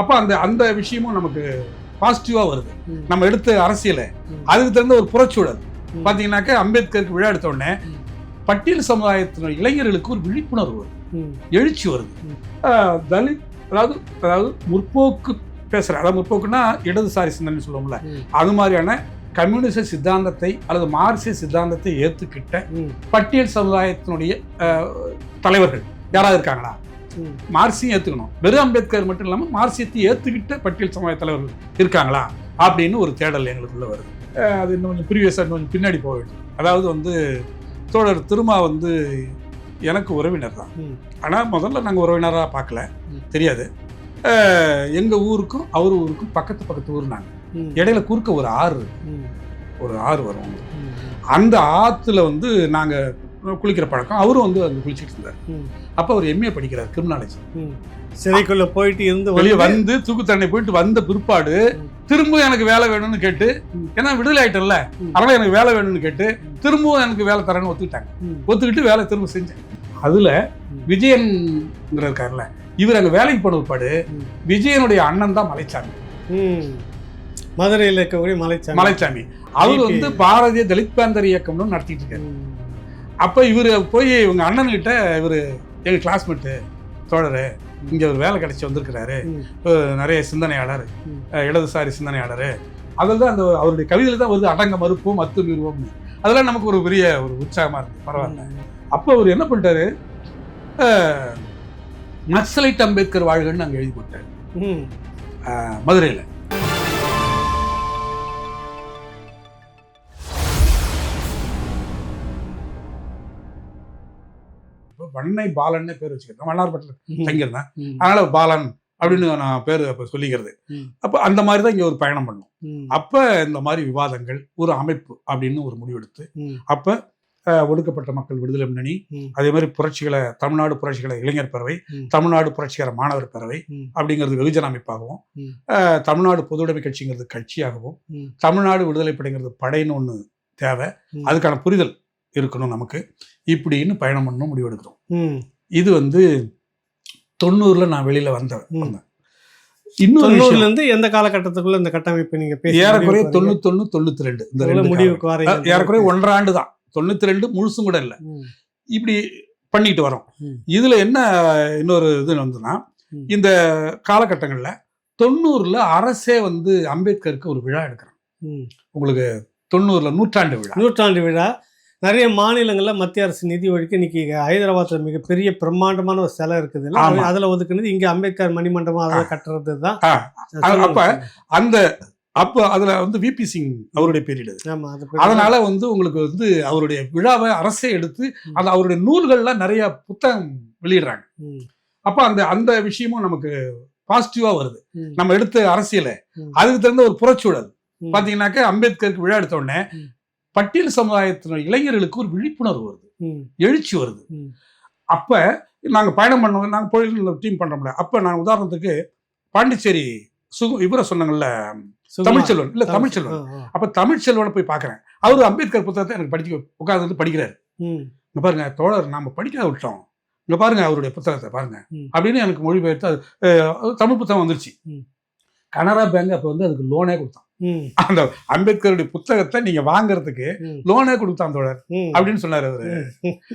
அப்போ அந்த அந்த விஷயமும் நமக்கு பாசிட்டிவா வருது. நம்ம எடுத்த அரசியலை. அதுக்கு தகுந்த ஒரு புறச்சூழல் ம். பாத்தீங்கன்னாக்க அம்பேத்கருக்கு விழா எடுத்த உடனே. பட்டியல் சமுதாயத்தினர் இளைஞர்களுக்கு ஒரு விழிப்புணர்வு வருது. எழுச்சி வருது தலித் அதாவது அதாவது முற்போக்கு பேசுறேன் அதாவது முற்போக்குன்னா இடதுசாரி சிந்தனை சொல்லுவோம்ல. அது மாதிரியான கம்யூனிச சித்தாந்தத்தை அல்லது மார்க்சிய சித்தாந்தத்தை ஏத்துக்கிட்ட ம். பட்டியல் சமுதாயத்தினுடைய தலைவர்கள் யாராவது இருக்காங்களா. மார்க்சியம் ஏத்துக்கணும் வெறும் அம்பேத்கர் மட்டும் இல்லாம மார்க்சியத்தை ஏத்துக்கிட்ட பட்டியல் சமுதாய தலைவர்கள் இருக்காங்களா அப்படின்னு ஒரு தேடல் எங்களுக்குள்ள வருது அது இன்னும் கொஞ்சம் ப்ரீவியஸாக இன்னும் கொஞ்சம் பின்னாடி போக வேண்டும் அதாவது வந்து தோழர் திருமா வந்து எனக்கு உறவினர் தான். ஆனால் முதல்ல நாங்கள் உறவினராக பார்க்கல. தெரியாது ஆஹ், எங்க ஊருக்கும் அவர் ஊருக்கும் பக்கத்து பக்கத்து ஊர் நாங்கள். இடையில குறுக்க ஒரு ஆறு. ஒரு ஆறு வரும். அந்த ஆத்துல வந்து நாங்க குளிக்கிற பழக்கம் அவரும் வந்து அங்க குளிச்சிட்டு இருந்தார். அப்போ அவர் எம்ஏ படிக்கிறார் கிரிமினாலஜி. சிறைக்குள்ள போயிட்டு இருந்து வெளியே வந்து- தூக்கு தண்டனை போயிட்டு வந்த பிற்பாடு ம். திரும்ப எனக்கு வேலை வேணும்னு கேட்டு. ஏன்னா விடுதலை ஆயிட்டேன்ல ம். அதனால எனக்கு வேலை வேணும்னு கேட்டு. திரும்பவும் எனக்கு வேலை தரேன்னு ஒத்துக்கிட்டாங்க. ஒத்துக்கிட்டு வேலை திரும்ப செஞ்சேன் அதுல. விஜயன்ங்கிற இருக்காருல்ல இவர் அங்க வேலைக்கு போன பிற்பாடு. விஜயனுடைய அண்ணன் தான் மலைச்சாமி. மதுரையில் இருக்கக்கூடிய மலைச்சாமி மலைச்சாமி அவர். வந்து பாரதிய தலித் பேந்தர் இயக்கம்னு நடத்திட்டு இருக்காரு. அப்ப இவர் போய் இவங்க அண்ணன்கிட்ட இவர் எங்க கிளாஸ்மேட்டு தோழரு இங்க ஒரு வேலை கிடைச்சி வந்திருக்கிறாரு. நிறைய சிந்தனையாளர் இடதுசாரி சிந்தனையாளர். அதில் தான் அந்த அவருடைய கவிதையில் தான் வருது அடங்க மறுப்போம் மத்து நிறுவம்னு அதெல்லாம் நமக்கு ஒரு பெரிய ஒரு உற்சாகமா இருக்கு பரவாயில்ல. அப்போ அவர் என்ன பண்ணிட்டாரு? நக்சலைட் அம்பேத்கர் வாழ்கன்னு அங்கே எழுதி போட்டார். மதுரையில். வண்ணை பாலன்னு பேர் வச்சுக்கிறேன் வண்ணார்பட்டில். தங்கியிருந்தேன். அதனால பாலன் அப்படின்னு நான் பேர் அப்போ சொல்லிக்கிறது. அப்போ அந்த மாதிரி தான் இங்கே ஒரு பயணம் பண்ணோம். அப்போ இந்த மாதிரி விவாதங்கள் ஒரு அமைப்பு அப்படின்னு ஒரு முடிவெடுத்து. அப்போ ஒடுக்கப்பட்ட மக்கள் விடுதலை முன்னணி. அதே மாதிரி புரட்சிகளை தமிழ்நாடு புரட்சிகளை இளைஞர் பேரவை. தமிழ்நாடு புரட்சிகர மாணவர் பேரவை. அப்படிங்கிறது வெகுஜன அமைப்பாகவும் தமிழ்நாடு பொதுவுடைமை கட்சிங்கிறது கட்சியாகவும். தமிழ்நாடு விடுதலை படைங்கிறது படைன்னு ஒன்று தேவை. அதுக்கான புரிதல் இருக்கணும் நமக்கு இப்படின்னு பயணம் பண்ணணும் முடிவெடுக்கிறோம். இது வந்து தொண்ணூறுல நான் வெளியில வந்தேன். வந்தேன் இன்னொரு இருந்து எந்த காலகட்டத்துக்குள்ள இந்த கட்டமைப்பு நீங்க ஏறக்குறைய? தொண்ணூத்தொன்னு தொண்ணூத்தி ரெண்டு இந்த ரெண்டு முடிவுக்கு? அஹ், ஏறக்குறைய ஒன்றரை ஆண்டு தான் தொண்ணூத்தி ரெண்டு முழுசும் கூட இல்லை. இப்படி பண்ணிட்டு வரோம். இதுல என்ன இன்னொரு இது வந்துன்னா. இந்த காலகட்டங்கள்ல தொண்ணூறுல அரசே வந்து அம்பேத்கருக்கு ஒரு விழா எடுக்கிறாங்க ம். உங்களுக்கு தொண்ணூறுல நூற்றாண்டு விழா நூற்றாண்டு விழா நிறைய மாநிலங்கள்ல மத்திய அரசு நிதி ஒதுக்கி இன்னைக்கு ஹைதராபாத்ல மிகப்பெரிய பிரம்மாண்டமான ஒரு சிலை இருக்குது. அதுல ஒதுக்குனது இங்க அம்பேத்கர் மணிமண்டபம் அதில் கட்டுறது தான் அப்ப. அந்த அப்போ அதுல வந்து விபி சிங் அவருடைய பீரியட் அதனால வந்து உங்களுக்கு வந்து அவருடைய விழாவை அரசே எடுத்து. அந்த அவருடைய நூல்கள்லாம் நிறைய புத்தகம் வெளியிடுறாங்க. அப்ப அந்த அந்த விஷயமும் நமக்கு பாசிட்டிவா வருது. நம்ம எடுத்த அரசியலை. அதுக்கு தகுந்த ஒரு புறச்சூழல். பாத்தீங்கன்னாக்க அம்பேத்கருக்கு விழா எடுத்த உடனே. பட்டியல் சமுதாயத்தினர் இளைஞர்களுக்கு ஒரு விழிப்புணர்வு வருது. எழுச்சி வருது. அப்ப நாங்க பயணம் பண்ணுவோம் நாங்க பொழில் டீம் பண்றோம்ல அப்ப நான் உதாரணத்துக்கு பாண்டிச்சேரி சுகு இவரை சொன்னாங்கல்ல. தமிழ்ச்செல்வன் இல்ல தமிழ்ச்செல்வன். அப்ப தமிழ்ச்செல்வனை போய் பார்க்கறேன் அவர் அம்பேத்கர் புத்தகத்தை எனக்கு படிக்க உட்கார்ந்து படிக்கிறாரு ம். இங்க பாருங்க தோழர் நாம படிக்காத விட்டோம் இங்க பாருங்க அவருடைய புத்தகத்தை பாருங்க. அப்படின்னு எனக்கு மொழிபெயர்த்து அது தமிழ் புத்தகம் வந்துருச்சு. கனரா பேங்க் அப்ப வந்து அதுக்கு லோனே கொடுத்தான். அந்த அம்பேத்கருடைய புத்தகத்தை நீங்க வாங்குறதுக்கு. லோனே கொடுத்தான் தோழர். அப்படின்னு சொன்னாரு அவரு.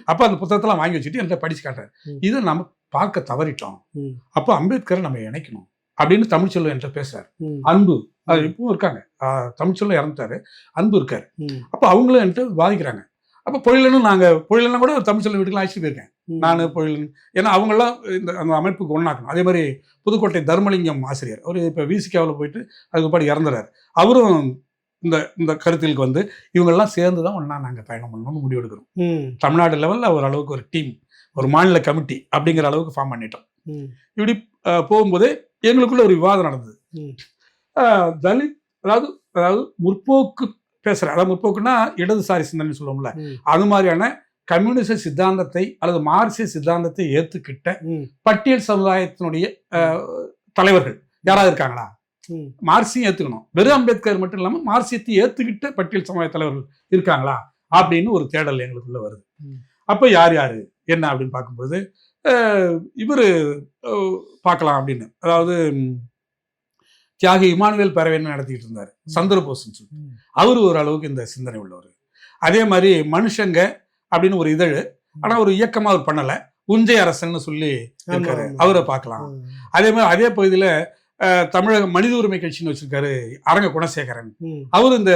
அப்ப அந்த புத்தகத்தெல்லாம் வாங்கி வச்சுட்டு என்கிட்ட படிச்சு காட்டுறாரு. இதை நம்ம பார்க்க தவறிட்டோம். அப்போ அம்பேத்கரை நம்ம இணைக்கணும் அப்படின்னு தமிழ்ச்செல்வன் என்கிட்ட பேசுறாரு. அன்பு அது இப்பவும் இருக்காங்க ஆஹ் தமிழ்ச்செல்வன் இறந்துட்டாரு அன்பு இருக்காரு. அப்போ அவங்களும் என்கிட்ட வாதிக்கிறாங்க அப்போ பொழிலனும் நாங்க பொழிலனும் கூட தமிழ்ச்செல்வன் வீட்டுக்கு அழைச்சிட்டு போயிருக்கேன். நான் பொழிலன் ஏன்னா அவங்கெல்லாம் இந்த அந்த அமைப்புக்கு ஒன்றாக்கணும் அதே மாதிரி புதுக்கோட்டை தர்மலிங்கம் ஆசிரியர். அவர் இப்போ விசிகாவில் போயிட்டு அதுக்கு பாடி இறந்துறாரு. அவரும் இந்த இந்த கருத்திலுக்கு வந்து இவங்கெல்லாம் சேர்ந்து தான் ஒன்றா நாங்கள் பயணம் பண்ணணும்னு முடிவெடுக்கிறோம். தமிழ்நாடு லெவலில் ஒரு அளவுக்கு ஒரு டீம் ஒரு மாநில கமிட்டி அப்படிங்கிற அளவுக்கு ஃபார்ம் பண்ணிட்டோம். இப்படி போகும்போதே எங்களுக்குள்ள ஒரு விவாதம் நடந்தது. தலித் அதாவது அதாவது முற்போக்கு பேசுகிறேன் அதாவது முற்போக்குன்னா இடதுசாரி சிந்தனை சொல்லுவோம்ல. அது மாதிரியான கம்யூனிச சித்தாந்தத்தை அல்லது மார்க்சிய சித்தாந்தத்தை ஏத்துக்கிட்ட. பட்டியல் சமுதாயத்தினுடைய தலைவர்கள் யாராவது இருக்காங்களா. மார்க்சியம் ஏத்துக்கணும். வெறும் அம்பேத்கர் மட்டும் இல்லாம மார்க்சியத்தை ஏத்துக்கிட்ட பட்டியல் சமுதாய தலைவர்கள் இருக்காங்களா? அப்படின்னு ஒரு தேடல் எங்களுக்குள்ள வருது. அப்ப யார் யாரு? என்ன அப்படின்னு பார்க்கும்போது இவரு பார்க்கலாம் அப்படின்னு. அதாவது தியாகி இமானுவேல் பறவைன்னு நடத்திட்டு இருந்தார்? சந்திரபோஸ்ன்னு சொல்லி ம். அவர் ஒரு அளவுக்கு இந்த சிந்தனை உள்ளவர். அதே மாதிரி மனுஷங்க அப்படின்னு ஒரு இதழ். ஆனா ஒரு இயக்கமா அவர் பண்ணல. உஞ்சை அரசன்னு சொல்லி இருக்காரு. அவரை பார்க்கலாம். அதே மாதிரி அதே பகுதியில தமிழக மனித உரிமை கட்சின்னு வச்சிருக்காரு அரங்க குணசேகரன். அவர் இந்த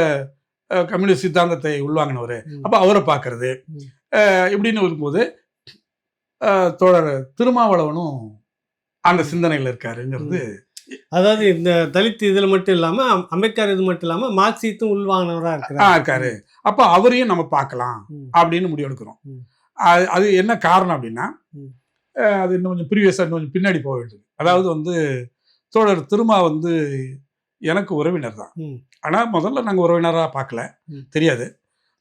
கம்யூனிஸ்ட் சித்தாந்தத்தை உள்வாங்கினவர். அப்ப அவரை பார்க்கறது. இப்படின்னு இருக்கும்போது தோழர் திருமாவளவனும் அந்த சிந்தனையில இருக்காருங்கிறது அதாவது இந்த தலித் இதுல மட்டும் இல்லாம அம்- அம்பேத்கர் இது மட்டும் இல்லாம மார்க்சியத்தும் உள்வாங்கினவரா ஆ, இருக்கிறார். இருக்காரு. அப்ப அவரையும் நம்ம பார்க்கலாம். அப்படின்னு முடிவெடுக்கிறோம். அது அது என்ன காரணம் அப்படின்னா அது இன்னும் கொஞ்சம் ப்ரீவியஸாக இன்னும் கொஞ்சம் பின்னாடி போக வேண்டியது அதாவது வந்து தோழர் திருமா வந்து எனக்கு உறவினர் தான் ம். ஆனா முதல்ல நாங்க உறவினரா பார்க்கல. தெரியாது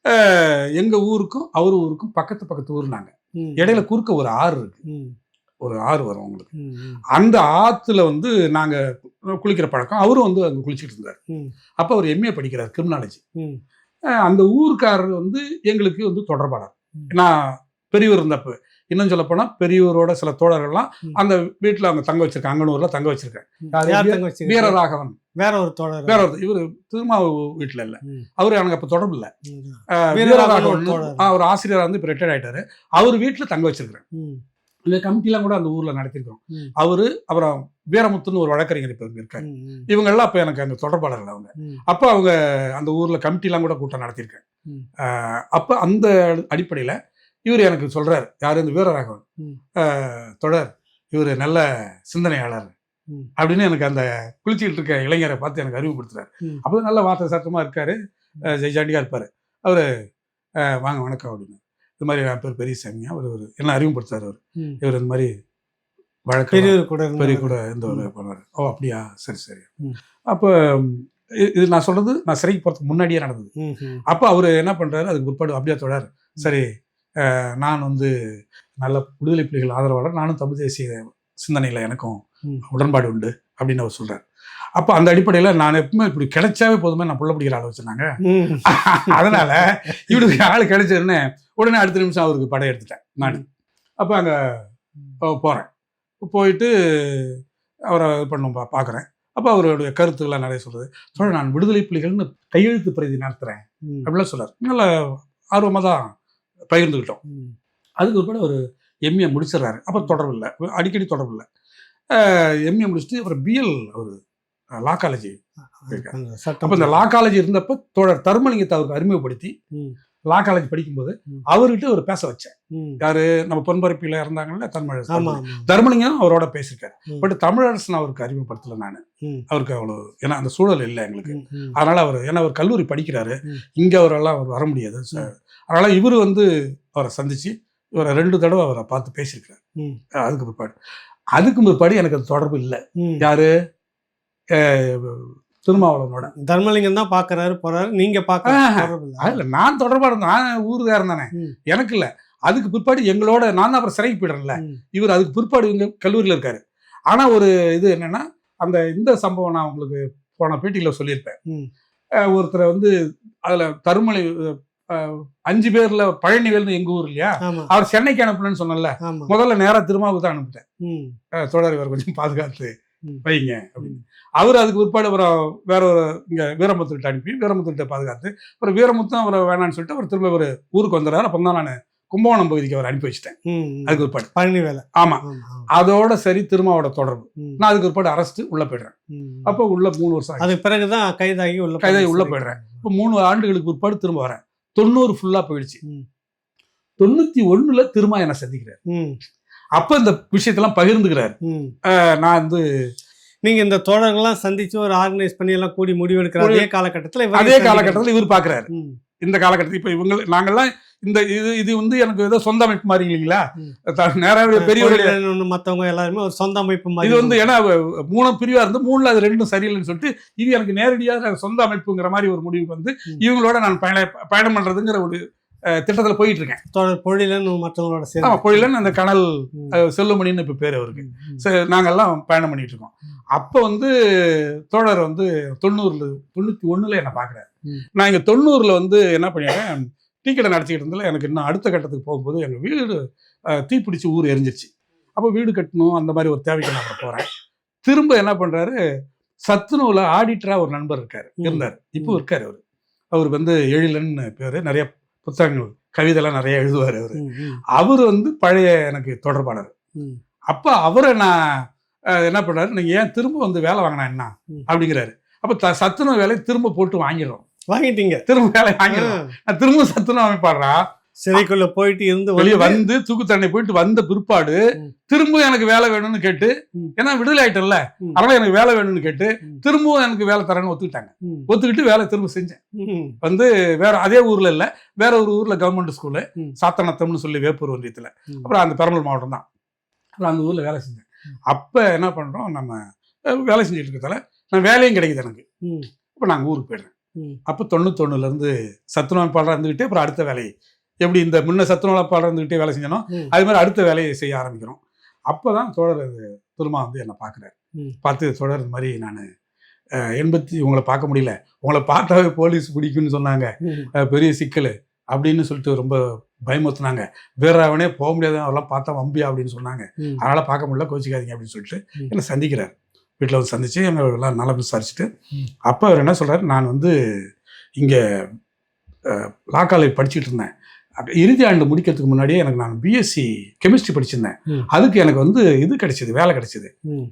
அஹ், எங்க ஊருக்கும் அவர் ஊருக்கும் பக்கத்து பக்கத்து ஊர் நாங்க ம். இடையில குறுக்க ஒரு ஆறு இருக்கு. ஒரு ஆறு வரும். ம். அந்த ஆத்துல வந்து நாங்க குளிக்கிற பழக்கம் அவரும் வந்து அங்க குளிச்சிட்டு இருந்தார். அப்ப அவர் எம்ஏ படிக்கிறார் கிரிமினாலஜி அந்த ஊருக்காரர் வந்து எங்களுக்கு வந்து தொடர்பாளர். நான் பெரியவர் இருந்தப்ப இன்னும் சொல்ல போனா பெரியவரோட சில தோழர்கள்லாம். அந்த வீட்டுல அவங்க தங்க வச்சிருக்காங்க அங்கனூர்ல தங்க வச்சிருக்கேன் வச்சிருக்கீங்க? வீரராகவன் வேற ஒரு தோழர் வேற ஒரு இவரு திருமாவு வீட்டுல இல்ல. அவரு எனக்கு அப்ப தொடர்பு இல்ல வீரராகவன் வீரராகவன் தோழர். ஆ, ஒரு ஆசிரியரா வந்து இப்ப ரிட்டையர் ஆயிட்டாரு அவர் வீட்டுல தங்க வச்சிருக்கிறேன். இந்த கமிட்டிலாம் கூட அந்த ஊர்ல நடத்திருக்கோம். அவரு அப்புறம் வீரமுத்துன்னு ஒரு வழக்கறிஞர் இப்ப இங்க இருக்காரு. இவங்க எல்லாம் அப்ப எனக்கு அங்க தொடர்பாளர்கள் அவங்க. அப்ப அவங்க அந்த ஊர்ல கமிட்டிலாம் கூட கூட்டம். ஆஹ் அப்ப அந்த அடிப்படையில இவர் எனக்கு சொல்றாரு. யாரு? இந்த வீரராகவன். தொடர். இவர் நல்ல சிந்தனையாளர். அப்படின்னு எனக்கு அந்த குளிச்சுக்கிட்டு இருக்க இளைஞரை பார்த்து எனக்கு அறிமுகப்படுத்துறாரு. ம். அப்போ நல்ல வார்த்தை சத்தமா இருக்காரு. ஆஹ் ஜெய்ஜாண்டியா இருப்பாரு. அவரு வாங்க வணக்கம் அப்படின்னு. இது மாதிரி என் பேர் பெரியசாமி அவர் ஒரு என்ன அறிமுகப்படுத்துறாரு அவர். இவர் இந்த மாதிரி வழக்கு பெரியவர் கூட. பெரிய கூட இந்த ஒரு பண்ணுவார். ஓ அப்படியா? சரி சரி. அப்போ இது நான் சொல்றது நான் சிறைக்கு போறதுக்கு முன்னாடியே நடந்தது. அப்போ அவர் என்ன பண்றாரு? அதுக்கு பிற்பாடு அப்படியே தொடர் சரி நான் வந்து நல்ல விடுதலை புலிகள் ஆதரவாளர். நானும் தமிழ் தேசிய சிந்தனையில் எனக்கும். உடன்பாடு உண்டு அப்படின்னு அவர் சொல்றாரு. அப்போ அந்த அடிப்படையில் நான் எப்பவுமே இப்படி கிடைச்சாவே போதுமே நான் புள்ள பிடிக்கிற ஆள் வச்சிருந்தாங்க. அதனால இவனுக்கு ஆள் கிடைச்சதுன்னு உடனே அடுத்த நிமிஷம் அவருக்கு படம் எடுத்துட்டேன் நான். அப்போ அங்கே போகிறேன் போயிட்டு அவரை இது பண்ணும் பா பார்க்குறேன் அப்போ அவருடைய கருத்துக்கள்லாம் நிறைய சொல்றது. சொல்ல நான் விடுதலை புலிகள்னு கையெழுத்து பிரதி நடத்துகிறேன். அப்படிலாம் சொல்றாரு. நல்ல ஆர்வமாக தான் பகிர்ந்துக்கிட்டோம். அதுக்கு கூட ஒரு எம்ஏ முடிச்சிடுறாரு. அப்போ தொடர்பு இல்லை. அடிக்கடி தொடர்பு இல்லை. எம்ஏ முடிச்சுட்டு அப்புறம் பிஎல் அவர் லா காலேஜ் அப்போ இந்த லா காலேஜ் இருந்தப்போ தோழர் தர்மலிங்கத்தை அவருக்கு அறிமுகப்படுத்தி. லா காலேஜ் படிக்கும்போது. அவர்கிட்ட ஒரு பேச வச்சேன். யாரு? நம்ம பொன்பரப்பியில் இருந்தாங்கல்ல ஆமா தர்மலிங்கம் அவரோட பேசியிருக்காரு. பட் தமிழரசன் அவருக்கு அறிமுகப்படுத்தல நான். அவருக்கு அவ்வளோ ஏன்னா அந்த சூழல் இல்லை எங்களுக்கு. அதனால அவர் ஏன்னா அவர் கல்லூரி படிக்கிறாரு. இங்க அவரெல்லாம் அவர் வர முடியாது அதனால இவர் வந்து அவரை சந்திச்சு இவரை ரெண்டு தடவை அவரை பார்த்து பேசியிருக்கிறார். அதுக்கு பிற்பாடு. அதுக்கு பிற்பாடு எனக்கு அது தொடர்பு இல்லை. யாரு? திருமாவளவனோட. தர்மலிங்கம் தான் பாக்குறாரு போறாரு. நீங்க பாக்க ஆஹா. தொடர்பு இல்ல. நான் தொடர்பா இருந்தேன் நான் ஊருக்காரன் தானே. எனக்கு இல்ல. அதுக்கு பிற்பாடு எங்களோட நான் தான் அப்புறம் சிறைக்கு போயிடுறேன்ல. இவர் அதுக்கு பிற்பாடு இங்க கல்லூரியில இருக்காரு. ஆனா ஒரு இது என்னன்னா அந்த இந்த சம்பவம் நான் உங்களுக்கு போன பேட்டியில சொல்லியிருப்பேன். ஒருத்தரை வந்து அதுல தருமலை அஞ்சு பேர்ல பழனிவேல்னு எங்க ஊர் இல்லையா? அவர் சென்னைக்கு அனுப்புனேன்னு சொன்னல முதல்ல நேரா திருமாவுக்கு தான் அனுப்பிட்டேன். தொடர் இவர் கொஞ்சம் பாதுகாத்து. வைங்க அப்படின்னு அவர் அதுக்கு பிற்பாடு அப்புறம் வேற ஒரு இங்க வீரமுத்துக்கிட்ட அனுப்பி வீரமுத்துக்கிட்ட பாதுகாத்து அப்புறம் வீரமுத்தும் அவரை வேணான்னு சொல்லிட்டு அவர் திரும்ப ஒரு ஊருக்கு வந்துடுறாரு அப்போ தான் நான் கும்பகோணம் பகுதிக்கு அவர் அனுப்பி வச்சிட்டேன். அதுக்கு பிற்பாடு பழனி வேலை ஆமா. அதோட சரி திருமாவோட தொடர்பு. நான் அதுக்கு பிற்பாடு அரஸ்ட் உள்ள போயிடுறேன். அப்போ உள்ள மூணு வருஷம். அதுக்கு பிறகுதான் கைதாகி உள்ள கைதாகி உள்ள. போயிடுறேன். இப்போ மூணு ஆண்டுகளுக்கு பிற்பாடு திரும்ப வரேன் தொண்ணூறு ஃபுல்லா போயிடுச்சு. தொண்ணூத்தி ஒண்ணுல திரும்ப என்னை சந்திக்கிறார். அப்ப இந்த விஷயத்தெல்லாம் பகிர்ந்துக்கிறாரு நான் வந்து நீங்க இந்த தோழர்கள்லாம் சந்திச்சு ஒரு ஆர்கனைஸ் பண்ணி எல்லாம் கூடி முடிவெடுக்கிற ஒரு- அதே காலகட்டத்துல அதே. காலகட்டத்தில் இவர் பாக்குறாரு ம். இந்த காலகட்டத்தில் இப்ப இவங்க நாங்கெல்லாம் இந்த இது இது வந்து எனக்கு ஏதோ சொந்த அமைப்பு மாதிரி இல்லைங்களா நேராக பெரியவர்கள் மத்தவங்க எல்லாருமே ஒரு சொந்த அமைப்பு மாதிரி இது வந்து ஏன்னா மூணு பிரிவா இருந்து மூணுல அது ரெண்டும் சரியில்லைன்னு சொல்லிட்டு இது எனக்கு நேரடியாக சொந்த அமைப்புங்கிற மாதிரி ஒரு முடிவுக்கு வந்து. இவங்களோட நான் பயண பயணம் பண்றதுங்கிற ஒரு திட்டத்துல போயிட்டு இருக்கேன் பொழிலன் மற்றவங்களோட சேர்ந்து. பொழிலன் அந்த கனல் செல்லுமணின்னு இப்ப பேர் அவருக்கு. சரி, நாங்கெல்லாம் பயணம் பண்ணிட்டு இருக்கோம் அப்போ வந்து தோழர் வந்து தொண்ணூறுல தொண்ணூத்தி ஒண்ணுல என்ன பாக்குறாரு. ம். நான் இங்க தொண்ணூறுல வந்து என்ன பண்ணிடுறேன் டீ கடை நடத்திக்கிட்டு இருந்ததுல எனக்கு இன்னும் அடுத்த கட்டத்துக்கு போகும்போது எங்க வீடு தீப்பிடிச்சு ஊர் எரிஞ்சிருச்சு. அப்போ வீடு கட்டணும் அந்த மாதிரி ஒரு தேவைக்கு நான் போறேன். திரும்ப என்ன பண்றாரு சத்துணவுல ஆடிட்டரா ஒரு நண்பர் இருக்காரு. இருந்தார். இப்போ. இருக்காரு அவர். அவர் வந்து எழிலன்னு பேரு நிறைய புத்தகங்கள் கவிதைலாம் நிறைய எழுதுவார் அவர். அவர் வந்து பழைய எனக்கு தொடர்பாளர். அப்ப அவரை நான் என்ன பண்ணாரு நீங்க ஏன் திரும்ப வந்து வேலை வாங்கினா என்ன. அப்படிங்கிறாரு. அப்ப த- சத்துணவு வேலையை திரும்ப போட்டு வாங்கிடுறோம். வாங்கிட்டீங்க. திரும்ப வேலை வாங்கிடுறோம். நான் திரும்ப சத்துணவு அமைப்பாடுறா சிறைக்குள்ள போயிட்டு இருந்து வெளியே வந்து- தூக்கு தண்டனை போயிட்டு வந்த பிற்பாடு ம். திரும்ப எனக்கு வேலை வேணும்னு கேட்டு. ஏன்னா விடுதலை ஆயிட்டேன்ல ம். அதனால எனக்கு வேலை வேணும்னு கேட்டு. திரும்பவும் எனக்கு வேலை தரேன்னு ஒத்துக்கிட்டாங்க ஒத்துக்கிட்டு வேலை திரும்ப செஞ்சேன் வந்து வேற அதே ஊர்ல இல்ல வேற ஒரு ஊர்ல கவர்மெண்ட் ஸ்கூலு ம். சாத்தனத்தம்னு சொல்லி வேப்பூர் ஒன்றியத்துல. அப்புறம் அந்த பெரம்பலூர் மாவட்டம் தான் அப்புறம் அந்த ஊர்ல வேலை செஞ்சேன் அப்ப என்ன பண்றோம் நம்ம வேலை செஞ்சுட்டு இருக்கதால நான் வேலையும் கிடைக்குது எனக்கு ம், அப்ப நாங்க ஊருக்கு போயிடுறேன். அப்போ தொண்ணூத்தொன்னுல இருந்து சத்துணவாளர் இருந்துகிட்டே அப்புறம் அடுத்த வேலையை எப்படி இந்த முன்ன சத்துணவாளர் இருந்துகிட்டே வேலை செஞ்சனோ. அது மாதிரி அடுத்த வேலையை செய்ய ஆரம்பிக்கிறோம் அப்பதான் தோழர் அது திரும்ப வந்து என்னை பார்க்குறாரு. பார்த்து தோழர் இந்த மாதிரி நான் எண்பத்தி உங்களை பார்க்க முடியல உங்களை பார்த்தாவே போலீஸ் பிடிக்கும்னு சொன்னாங்க பெரிய சிக்கல் அப்படின்னு சொல்லிட்டு ரொம்ப பயமுறுத்துனாங்க வீரராவனே போக முடியாது அவெல்லாம் பார்த்தா வம்பியா அப்படின்னு சொன்னாங்க. அதனால பார்க்க முடியல கோச்சிக்காதீங்க அப்படின்னு சொல்லிட்டு. என்னை சந்திக்கிறார் வீட்டில் வந்து சந்திச்சு எங்க எல்லாம் நல்லா விசாரிச்சுட்டு. அப்போ அவர் என்ன சொல்றாரு நான் வந்து இங்கே லா காலேஜ் படிச்சுட்டு இருந்தேன் இறுதி ஆண்டு முடிக்கிறதுக்கு முன்னாடியே எனக்கு நான் பிஎஸ்சி கெமிஸ்ட்ரி படிச்சிருந்தேன். அதுக்கு எனக்கு வந்து இது கிடைச்சது வேலை கிடைச்சது.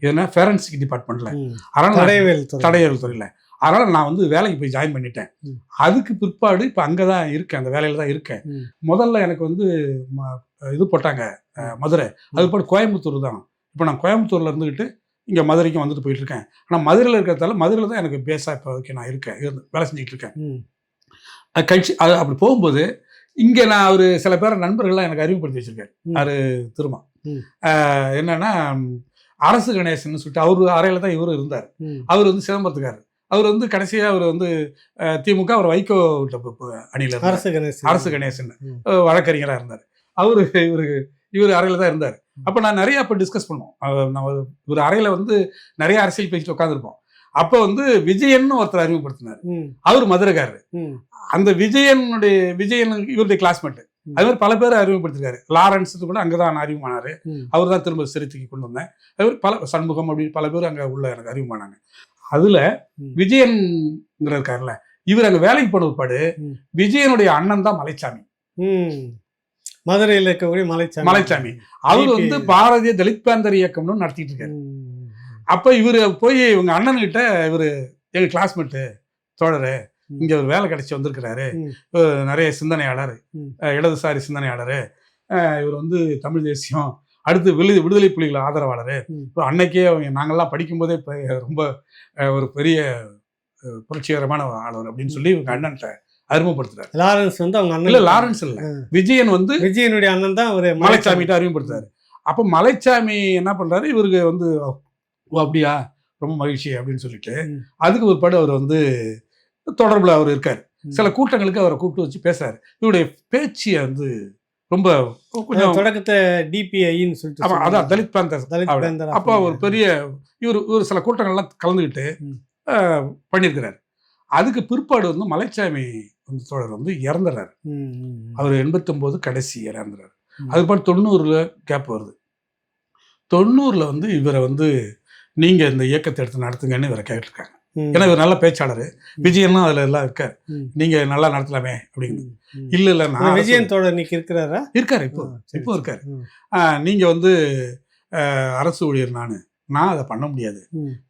ஏன்னா ஃபேரன்சிக் டிபார்ட்மெண்ட்ல. அதனால தடயவியல் துறை. தடையல் துறையில். அதனால நான் வந்து வேலைக்கு போய் ஜாயின் பண்ணிட்டேன். அதுக்கு பிற்பாடு இப்போ அங்கே தான் இருக்கேன் அந்த வேலையில தான் இருக்கேன். முதல்ல எனக்கு வந்து இது போட்டாங்க மதுரை. அது போட்டு கோயம்புத்தூர் தான். இப்போ நான் கோயம்புத்தூர்ல இருந்துக்கிட்டு இங்கே மதுரைக்கும் வந்துட்டு போயிட்டு இருக்கேன். ஆனால் மதுரையில் இருக்கிறதால மதுரையில் தான் எனக்கு பேஸாக இப்போ வரைக்கும் நான் இருக்கேன் வேலை செஞ்சுட்டு இருக்கேன். கட்சி அது அப்படி போகும்போது இங்கே நான் ஒரு சில பேர் நண்பர்கள்லாம் எனக்கு அறிமுகப்படுத்தி வச்சிருக்காரு. அது திரும்ப ம். அஹ், என்னன்னா அரசு கணேசன் சொல்லிட்டு அவர் அறையில தான் இவரும் இருந்தார். அவர் வந்து சிதம்பரத்துக்காரர் அவர் வந்து கடைசியாக அவர் வந்து திமுக அவர் வைகோ அணியில் அரசு கணேசன். அரசு கணேசன். வழக்கறிஞராக இருந்தார். அவரு இவரு இவர் அறையில தான் இருந்தார். அப்போ நான் நிறைய அப்போ டிஸ்கஸ் பண்ணுவோம். நான் ஒரு- இவர் அறையில வந்து நிறைய அரசியல் பேசிட்டு உட்காந்துருப்போம் அப்போ வந்து விஜயன் ஒருத்தர் அறிமுகப்படுத்தினார். அவர் மதுரைக்காரர். அந்த விஜயனுடைய விஜயன் இவருடைய கிளாஸ்மேட். அது மாதிரி பல பேர் அறிமுகப்படுத்திருக்காரு. லாரன்ஸ் கூட அங்கே தான் அறிமுகமானாரு. அவர் தான் திரும்ப சிறுத்தைக்கு கொண்டு வந்தேன் அது பல சண்முகம் அப்படின்னு பல பேர் அங்கே உள்ள எனக்கு அறிமுகமானாங்க. அதுல ம். விஜயன்ங்கிற இருக்காருல்ல இவர் அங்கே வேலைக்கு போன ம். விஜயனுடைய அண்ணன் தான் மலைச்சாமி. மதுரையில் இருக்கக்கூடிய மலைச்சாமி. மலைச்சாமி. அவர். வந்து பாரதிய தலித் பேந்தர் இயக்கம்னு நடத்திட்டு இருக்காரு. அப்ப இவரு போய் இவங்க அண்ணன்கிட்ட இவரு எங்க கிளாஸ்மேட்டு தோழரு. இங்க ஒரு வேலை கிடைச்சி வந்திருக்கிறாரு. நிறைய சிந்தனையாளர் இடதுசாரி சிந்தனையாளர் இவர் வந்து தமிழ் தேசியம் அடுத்து விடுதலை விடுதலை புலிகள் ஆதரவாளர். இப்போ அன்னைக்கே அவங்க நாங்கெல்லாம் படிக்கும்போதே இப்ப ரொம்ப ஒரு பெரிய புரட்சிகரமான ஆளவர் அப்படின்னு சொல்லி இவங்க அண்ணன்ட்ட அறிமுகப்படுத்துறாரு. லாரன்ஸ் வந்து அவங்க இல்ல அண்ணன் லாரன்ஸ் இல்ல. விஜயன் வந்து விஜயனுடைய அண்ணன் தான் ஒரு மலைச்சாமிகிட்ட அறிமுகப்படுத்துறாரு. அப்ப மலைச்சாமி என்ன பண்றாரு? இவருக்கு வந்து ஓ அப்படியா ரொம்ப மகிழ்ச்சி அப்படின்னு சொல்லிட்டு. அதுக்கு ஒரு அவர் வந்து தொடர்புல அவர் இருக்காரு. சில கூட்டங்களுக்கு அவரை கூப்பிட்டு வச்சு பேசுறாரு இவருடைய பேச்சு வந்து ரொம்ப கொஞ்சம் தொடக்கத்தை டிபிஐன்னு சொல்லிட்டு ஆமா, சொல்லுவாங்க. அதான் தலித் பேந்தர் தலித் அப்போ ஒரு பெரிய இவர் இவர் சில கூட்டங்கள்லாம் கலந்துக்கிட்டு பண்ணியிருக்கிறாரு அதுக்கு பிற்பாடு வந்து மலைச்சாமி வந்து தோழர் வந்து இறந்துறாரு. அவர் எண்பத்தொம்போது கடைசி இறந்துறாரு ம். அது பாட்டு தொண்ணூறுல கேப் வருது தொண்ணூறுல வந்து இவரை வந்து நீங்க இந்த இயக்கத்தை எடுத்து நடத்துங்கன்னு இவரை கேட்டிருக்காங்க. ஏன்னா இவர் நல்ல பேச்சாளர். விஜயனும் அதுல எல்லாம் இருக்காரு ம். நீங்க நல்லா நடத்தலாமே அப்படின்னு. இல்ல இல்ல நான் விஜயன் தோழர் இன்னைக்கு இருக்கிறாரா? இருக்காரு இப்போ. இப்போ. இருக்காரு. ம், ஆஹ், நீங்க வந்து அரசு ஊழியர் நான். நான் அதை பண்ண முடியாது.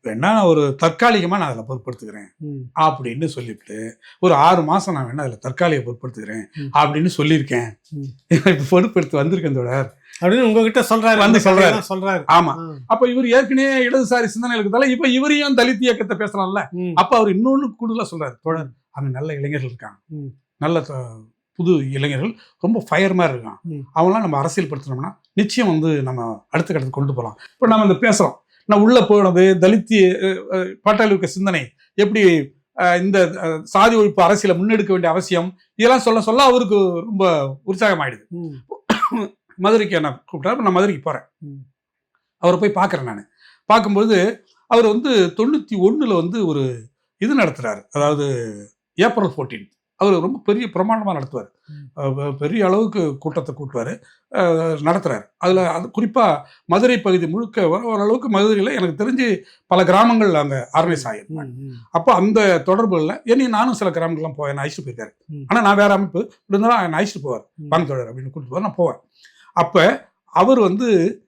வேணா ஒரு தற்காலிகமா நான் அதில் பொருட்படுத்துக்கிறேன் அப்படின்னு சொல்லிவிட்டு ஒரு ஆறு மாசம் நான் வேணா அதில் தற்காலிக பொருட்படுத்துக்கிறேன். அப்படின்னு சொல்லியிருக்கேன். இப்போ பொறுப்பெடுத்து வந்திருக்கேன் தோழர். அப்படின்னு உங்ககிட்ட சொல்றாரு. வந்து சொல்றாரு. சொல்றாரு. ஆமா. அப்ப இவர் ஏற்கனவே இடதுசாரி சிந்தனை இருக்கிறதால இப்ப இவரையும் தலித் இயக்கத்தை பேசலாம்ல அப்ப அவர் இன்னொன்னு கூடுதலா சொல்றாரு. தோழர் அங்க நல்ல இளைஞர்கள் இருக்காங்க. நல்ல புது இளைஞர்கள். ரொம்ப ஃபயர் மாதிரி இருக்கான். அவங்களாம் நம்ம அரசியல் படுத்தினோம்னா நிச்சயம் வந்து நம்ம அடுத்த கட்டத்துக்கு கொண்டு போகலாம் இப்போ நம்ம இந்த பேசுறோம். நான் உள்ள போனது தலித் பாட்டாளிக்க சிந்தனை. எப்படி இந்த சாதி ஒழிப்பு அரசியலை முன்னெடுக்க வேண்டிய அவசியம்? இதெல்லாம் சொல்ல சொல்ல அவருக்கு ரொம்ப உற்சாகமாயிடுது. மதுரைக்கு என்ன கூப்பிட்டாரு? நான் மதுரைக்கு போறேன். ம். அவரை போய் பார்க்குறேன் நான். பார்க்கும்போது அவர் வந்து தொண்ணூற்றி ஒண்ணுல வந்து ஒரு இது நடத்துறாரு. அதாவது ஏப்ரல் ஃபோர்டீன் அவர் ரொம்ப பெரிய பிரமாண்டமாக நடத்துவார். பெரிய அளவுக்கு கூட்டத்தை கூட்டுவார். நடத்துறாரு. அதில் அது குறிப்பாக மதுரை பகுதி முழுக்க ஓர- ஓரளவுக்கு மதுரையில் எனக்கு தெரிஞ்சு பல கிராமங்கள் அங்கே ஆர்கனைஸ் ம். அப்போ அந்த தொடர்புகளில் என்னை நானும் சில கிராமங்கள்லாம் போவேன். அழைச்சிட்டு போயிருக்காரு. ஆனால் நான் வேற அமைப்பு. இருந்தாலும் என்னை அழைச்சிட்டு போவார். வாங்க தோழர் அப்படின்னு கூப்பிட்டு போவார். நான் போவேன். அப்போ அவர் வந்து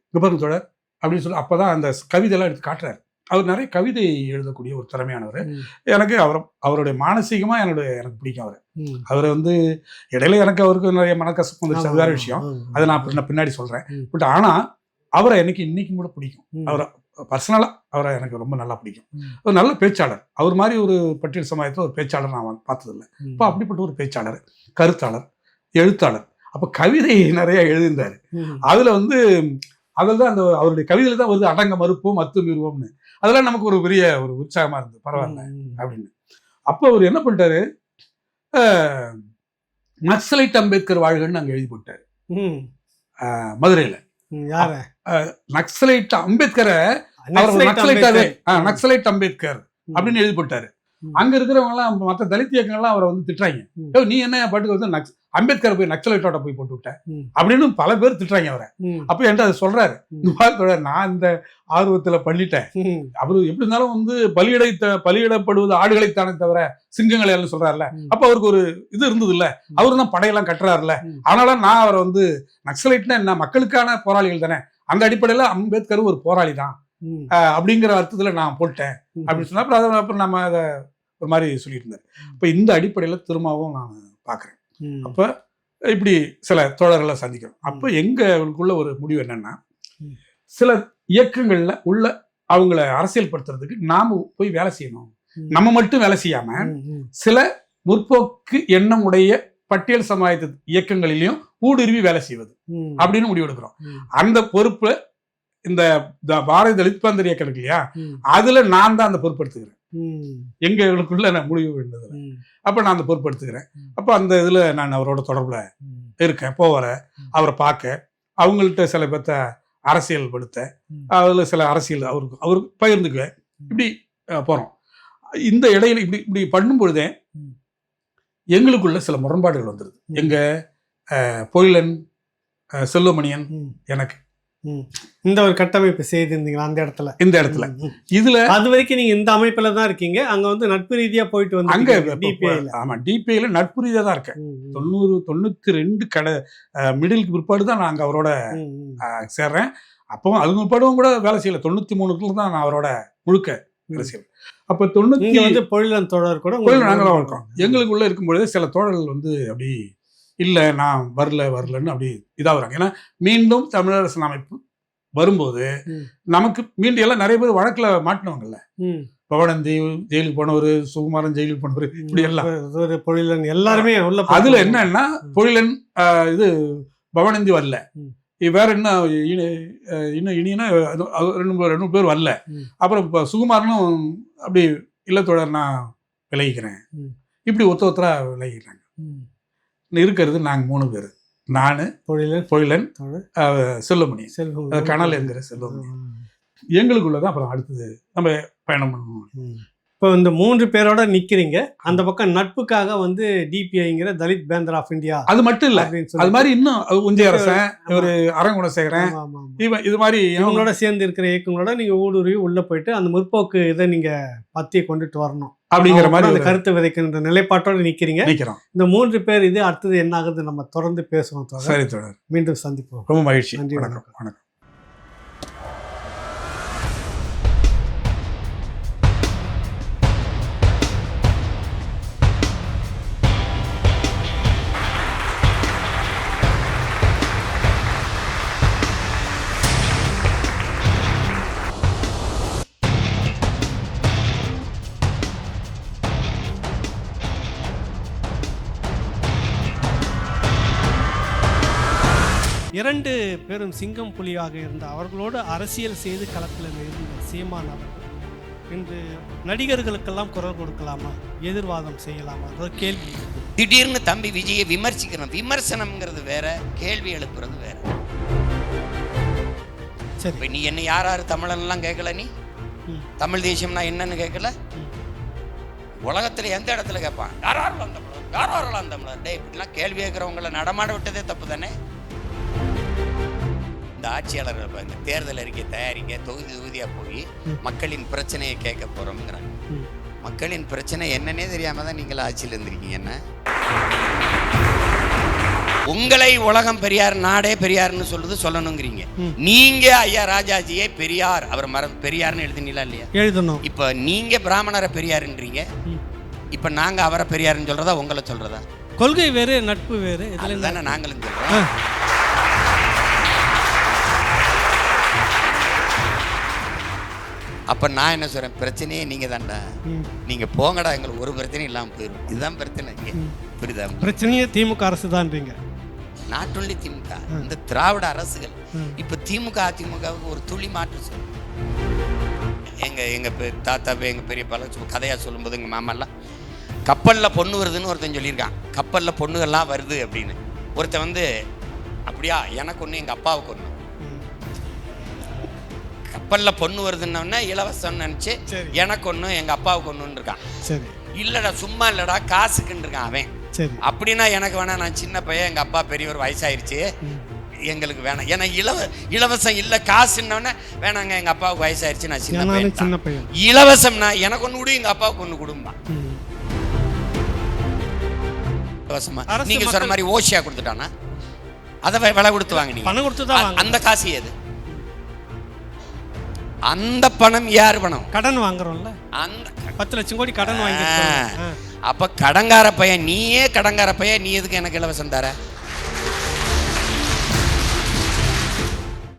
விபரம் தோழர் அப்படின்னு சொல்லி அப்போ தான் அந்த கவிதையெல்லாம் எடுத்து காட்டுறாரு அவர் நிறைய கவிதை எழுதக்கூடிய ஒரு திறமையானவர் எனக்கு அவர் அவருடைய மானசீகமாக என்னுடைய எனக்கு பிடிக்கும் அவர். அவர் வந்து இடையில எனக்கு அவருக்கு நிறைய மனக்கசப்பு வந்துருச்சு அது வேற விஷயம். அதை நான் பின்ன- பின்னாடி சொல்கிறேன். பட் ஆனால் அவரை எனக்கு இன்னைக்கும் கூட பிடிக்கும். அவரை பர்சனலாக அவரை எனக்கு ரொம்ப நல்லா பிடிக்கும். ஒரு நல்ல பேச்சாளர் அவர் மாதிரி ஒரு பட்டியல் சமுதாயத்தில் ஒரு பேச்சாளர் நான் பார்த்ததில்ல ம். அப்போ அப்படிப்பட்ட ஒரு பேச்சாளர் கருத்தாளர் எழுத்தாளர் அப்போ கவிதை நிறைய எழுதியிருந்தார். அதில் வந்து அதில் தான் அந்த அவருடைய கவிதையில் தான் வருது அடங்க மறுப்போம் மத்து மீறுவோம்னு அதெல்லாம் நமக்கு ஒரு பெரிய ஒரு உற்சாகமாக இருந்தது பரவாயில்ல. அப்படின்னு அப்போ அவர் என்ன பண்ணிட்டாரு நக்சலைட் அம்பேத்கர் வாழ்கன்னு அங்கே எழுதி போட்டார். மதுரையில் நக்சலைட் அம்பேத்கரை நக்சலைட் அம்பேத்கர். அப்படின்னு எழுதி போட்டாரு. அங்க இருக்கிறவங்க எல்லாம் மற்ற தலித் இயக்கங்கள்லாம் அவரை வந்து திட்டுறாங்க ம். "ஏய், நீ என்ன பாட்டுக்கு வந்து நக்ஸ் அம்பேத்கரை போய் நக்சலைட்டோட போய் போட்டு விட்ட ம். அப்படின்னு பல பேர் திட்டுறாங்க அவரை. அப்ப என்கிட்ட அதை சொல்றாரு. நான் இந்த ஆர்வத்துல பண்ணிட்டேன். அவரு எப்படி இருந்தாலும் வந்து பலியிடை பலியிடப்படுவது ஆடுகளைத்தானே தவிர சிங்கங்களை எல்லாம் சொல்றாருல்ல. அப்ப அவருக்கு ஒரு இது இருந்தது இல்ல அவரு தான் படையெல்லாம் கட்டுறாருல்ல. அதனால நான் அவரை வந்து நக்சலைட்னா என்ன? மக்களுக்கான போராளிகள் தானே. அந்த அடிப்படையில அம்பேத்கரும் ஒரு போராளி தான். அப்படிங்கிற அர்த்தத்துல நான் போட்டேன். அப்படின்னு சொன்னா அப்புறம் அப்புறம் நம்ம அதை ஒரு மாதிரி சொல்லிட்டு இருந்தார் இப்போ இந்த அடிப்படையில் திரும்பவும் நான் பார்க்குறேன். ம். அப்போ இப்படி சில தோழர்களை சந்திக்கிறோம் அப்போ எங்களுக்குள்ள ஒரு முடிவு என்னன்னா. சில இயக்கங்கள்ல உள்ள அவங்கள அரசியல்படுத்துறதுக்கு நாம போய் வேலை செய்யணும். நம்ம மட்டும் வேலை செய்யாம. சில முற்போக்கு எண்ணம் உடைய பட்டியல் சமுதாயத்து இயக்கங்களிலையும் ஊடுருவி வேலை செய்வது. அப்படின்னு முடிவெடுக்கிறோம். அந்த பொறுப்பு இந்த பாரதிய தலித் பந்தர் இயக்கம் இருக்கு இல்லையா. அதுல நான் தான் அந்த பொறுப்பெடுத்துக்கிறேன் ம். எங்களுக்குள்ள நான் முடிவு வேண்டது ம். அப்போ நான் அந்த பொறுப்பெடுத்துக்கிறேன். அப்போ அந்த இதில் நான் அவரோட தொடர்பில். இருக்கேன் போகிறேன். அவரை பார்க்க அவங்கள்ட்ட சில பேர்த்த அரசியல் படுத்த. அதில் சில அரசியல் அவருக்கு அவருக்கு பகிர்ந்துக்குவேன் இப்படி போகிறோம் இந்த இடையில இப்படி இப்படி பண்ணும் பொழுதே. எங்களுக்குள்ள சில முரண்பாடுகள் வந்துடுது ம். எங்க அஹ், பொழிலன் அஹ், செல்வமணியன். எனக்கு. இந்த ஒரு கட்டமைப்பு செய்திருந்தீங்களா அந்த இடத்துல? இந்த இடத்துல. இதுல அது வரைக்கும் நீங்க இந்த அமைப்புல தான் இருக்கீங்க. அங்க வந்து நட்பு ரீதியா போயிட்டு அங்க வந்து டிபிஐல ஆமா டிபிஐல நட்பு ரீதியா தான் இருக்கேன். தொண்ணூறு தொண்ணூத்தி ரெண்டு கடை மிடிலுக்கு பிற்பாடு தான் நான் அங்க அவரோட சேர்றேன். அப்போ அதுக்கு பிற்பாடும் கூட வேலை செய்யல. தொண்ணூத்தி மூணுக்குள்ள தான் நான் அவரோட முழுக்க வேலை செய்யறேன். அப்ப தொண்ணூத்தி வந்து பொழிலன் தொடர் கூட கோயில் நாங்களாம் இருக்கோம். எங்களுக்குள்ள இருக்கும்பொழுது சில தோழர்கள் வந்து அப்படி இல்லை நான் வரல வரலன்னு அப்படி இதாகிறாங்க. ஏன்னா மீண்டும் தமிழரசன் அமைப்பு வரும்போது. நமக்கு மீண்டும் எல்லாம் நிறைய பேர் வழக்குல மாட்டினவங்கல்ல. பவனந்தி ஜெயிலுக்கு போனவர் சுகுமாரன் ஜெயிலுக்கு போனவர் இப்படி எல்லாம். பொழிலன் எல்லாருமே உள்ள அதுல என்னன்னா பொழிலன் இது பவனந்தி வரல. வேற என்ன இன்னும் இனினா ரெண்டு மூணு- ரெண்டு பேர் வரல. அப்புறம் இப்போ சுகுமாரனும் அப்படி இல்லத்தோடர் நான் விலகிக்கிறேன். ம். இப்படி ஒத்த ஒத்தரா விலகிக்கிறாங்க. இருக்கிறது நாங்க மூணு பேர். நான் அஹ், செல்வமணி. செல்வம் அஹ், கனல் என்கிற செல்வமணி. ம். எங்களுக்குள்ளதான் அப்புறம் அடுத்தது நம்ம பயணம் பண்ணுவோம். இப்போ இந்த மூன்று பேரோட நிக்கிறீங்க. அந்த பக்கம் நட்புக்காக வந்து டிபிஐங்கிற தலித் பேந்தர் ஆஃப் இந்தியா அது மட்டும் இல்ல. அது மாதிரி இன்னும் உஞ்சை அரசன். ஒரு அரங்குணசேகரன். இவன் இது மாதிரி இவங்களோட சேர்ந்து இருக்கிற இயக்கங்களோட நீங்க ஊடுருவி உள்ள போயிட்டு அந்த முற்போக்கு இதை நீங்க பத்தி கொண்டுட்டு வரணும். அப்படிங்கிற மாதிரி அந்த கருத்து விதைக்கின்ற நிலைப்பாட்டோட நிக்கிறீங்க. நிக்கிறோம். இந்த மூன்று பேர் இது அடுத்தது என்ன ஆகுது நம்ம தொடர்ந்து பேசுவோம். சரி தொடர் மீண்டும் சந்திப்போம். ரொம்ப மகிழ்ச்சி. நன்றி, வணக்கம். வணக்கம். இரண்டு பேரும் சிங்கம் புலியாக இருந்த அவர்களோடு அரசியல் செய்து களத்தில் இருந்த சீமான் அவர்கள். இன்று நடிகர்களுக்கெல்லாம் குரல் கொடுக்கலாமா? எதிர்வாதம் செய்யலாமா? ஒரு கேள்வி. திடீர்னு தம்பி விஜயை விமர்சிக்கிறோம். விமர்சனம்ங்கிறது வேற கேள்வி எழுப்புறது வேற. சரி. இப்ப நீ என்ன யார் யார் தமிழன்லாம் கேட்கல நீ. தமிழ் தேசியம்னா என்னன்னு கேட்கல. உலகத்துல எந்த இடத்துல கேட்பான்? யார் யார் தமிழன் யார் வரலாம் தமிழர்? டேய் இப்படிலாம் கேள்வி கேட்குறவங்கள நடமாட விட்டதே தப்பு தானே? இந்த ஆட்சியாளர்கள் பாருங்க தேர்தல் அறிக்கை தயாரிக்க தொகுதி தொகுதியாக போய் மக்களின் பிரச்சனையை கேட்க போகிறோம்ங்கிறாங்க. மக்களின் பிரச்சனை என்னன்னே தெரியாம தான் நீங்கள் ஆட்சியில் இருந்திருக்கீங்க என்ன? உங்களை உலகம் பெரியார் நாடே பெரியார்னு சொல்லுது சொல்லணுங்கிறீங்க. நீங்க ஐயா ராஜாஜியே பெரியார் அவர் மர பெரியார்னு எழுதினீங்களா இல்லையா? எழுதணும். இப்போ நீங்க பிராமணரை பெரியாருன்றீங்க. இப்போ நாங்க அவரை பெரியாருன்னு சொல்றதா உங்களை சொல்றதா? கொள்கை வேறு நட்பு வேறு இதில் அதுதானே நாங்களும் சொல்றோம். அப்ப நான் என்ன சொல்றேன்? பிரச்சனையே நீங்க தான்டா. ம். நீங்க போங்கடா எங்களுக்கு ஒரு பிரச்சனையும் இல்லாம போயிடும் இதுதான் பிரச்சனை. இங்க. புரியுதா? பிரச்சனையே திமுக அரசு தான்றீங்க நாட் ஒன்லி திமுக இந்த திராவிட அரசுகள். இப்ப திமுக அதிமுகவுக்கு ஒரு துளி மாற்று சொல்லு. எங்க எங்க பெ- தாத்தா பெ- எங்க பெரிய பல கதையா சொல்லும்போது எங்க மாமெல்லாம் கப்பல்ல பொண்ணு வருதுன்னு ஒருத்தன் சொல்லியிருக்கான். கப்பல்ல பொண்ணுகள்லாம் வருது அப்படின்னு. ஒருத்தன் வந்து அப்படியா? எனக்கு ஒன்று எங்க அப்பாவுக்கு ஒன்று. கப்பல்ல பொண்ணு வருதுன்னொடனே இலவசம்னு நினச்சி. எனக்கு ஒன்று எங்க அப்பாவுக்கு ஒன்றுன்னு இருக்கான். சரி. இல்லடா சும்மா இல்லடா காசுக்குன்னு இருக்கான் அவன். சரி. அப்படின்னா எனக்கு வேணா நான் சின்ன பையன் எங்க அப்பா பெரியவர் வயசாயிருச்சு. எங்களுக்கு வேணாம். ஏன்னா இலவ இலவசம் இல்லை காசுன்னொன்னே வேணாங்க எங்கள் அப்பாவுக்கு வயசாயிருச்சு நான் சின்ன பையன் சின்ன. பையன். இலவசம்னா எனக்கு ஒன்று கொடு எங்கள் அப்பாவுக்கு ஒன்று கொடுமா. இலவசமா அரசு நீங்க சொன்ன மாதிரி ஓசியா கொடுத்துட்டானா? அதை விலை கொடுத்து வாங்கினீங்க. பணம் கொடுத்து தான் வாங்க அந்த காசு எது? அந்த பணம் யார் பணம்? கடன் வாங்குறோம்ல. அந்த பத்து லட்சம் கோடி கடன் ஆ. அப்ப கடங்கார பையன் நீயே கடங்கார பையன் நீ எதுக்கு எனக்கு இலவசம் தர?